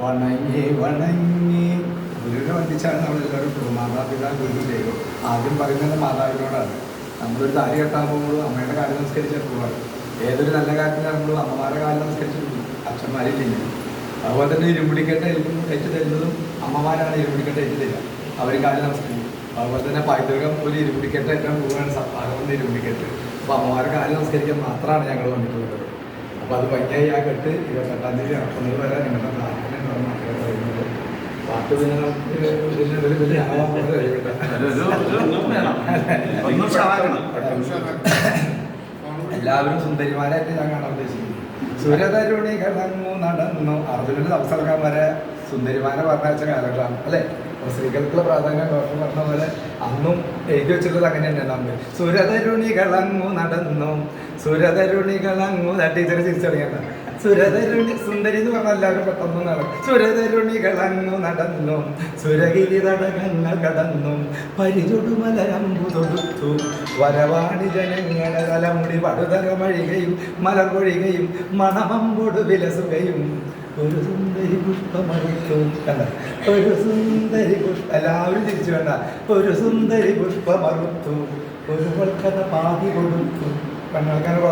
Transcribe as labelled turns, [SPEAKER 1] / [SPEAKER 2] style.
[SPEAKER 1] വണങ്ങി വണങ്ങി. ഗുരുവിനെ വന്ദിച്ചാണ് നമ്മളെല്ലാവരും പോകും മാതാപിതാ ഗുരു ദൈവം ആദ്യം പറയുന്നത് മാതാവിനോടാണ്. നമ്മളൊരു താരി കെട്ടാൻ പോകുമ്പോൾ അമ്മയുടെ കാര്യം പോവാറ് ഏതൊരു നല്ല കാര്യത്തിന് നമ്മൾ അമ്മമാരുടെ കാര്യം നമസ്കരിച്ചിട്ട് പോകും അച്ഛന്മാരില്ല അതുപോലെ തന്നെ ഇരുമുടിക്കെട്ട് ഏൽക്കും ഏറ്റു തരുന്നതും അമ്മമാരാണ് ഇരുമുടിക്കെട്ട് ഏറ്റു തരിക. അവർ കാര്യം നമസ്കരിക്കും. അതുപോലെ തന്നെ പൈതൃകം ഒരു ഇരുമുടിക്കെട്ട് ഏറ്റവും കൂടുതലാണ് സപ്പാകം ഇരുമുടിക്കെട്ട് അപ്പോൾ അമ്മമാരുടെ കാര്യം നമസ്കരിക്കാൻ മാത്രമാണ് ഞങ്ങൾ വന്നിട്ടുള്ളത്. അപ്പോൾ അത് ഭംഗിയായി ആ കെട്ട് ഇരുപത്തെട്ടാം തീയതി ഇറക്കുന്നത് വരെ നിങ്ങളുടെ പ്രാർത്ഥന പറയുന്നത് പാട്ട്. എല്ലാവരും സുന്ദരിമാരായിട്ട് ഞാൻ കാണാൻ ഉദ്ദേശിക്കുന്നു. സൂര്യതരുണി കടന്നു നടന്നു അർജുനന്റെ സംസർഗം വരെ സുന്ദരിമാരെ പറഞ്ഞയച്ച കാലഘട്ടമാണ്. അല്ലെ? അപ്പൊ സ്ത്രീകൾക്കുള്ള പ്രാധാന്യം ഡോക്ടർ പറഞ്ഞ പോലെ അന്നും എഴുതി വെച്ചിട്ടുള്ളത് അങ്ങനെ തന്നെ നമ്മൾ സൂര്യതരുണി കളങ്ങു നടന്നു സുരതരുണി കളങ്ങു ടീച്ചർ തിരിച്ചറിയണ്ട സുരതരുണി സുന്ദരി എന്ന് പറഞ്ഞാൽ എല്ലാവരും പെട്ടെന്ന് നടക്കും. സുരതരുണി കളങ്ങു നടന്നു. സുരഗിരി തടകങ്ങൾ കടന്നു. പരിചുടുമലരമ്പു തൊടുത്തു വരവാണി ജനങ്ങളെ തലമുടി പടുതരമഴികയും മല കൊഴികയും മണമമ്പൊടു വിലസുകയും ഒരു സുന്ദരി പുഷ്പമടുത്തു ഒരു സുന്ദരി പുഷ്പ എല്ലാവരും തിരിച്ചു വേണ്ട ഒരു സുന്ദരി പുഷ്പമറുത്തു ഒരു കഥ പാതി കൊടുത്തു. para no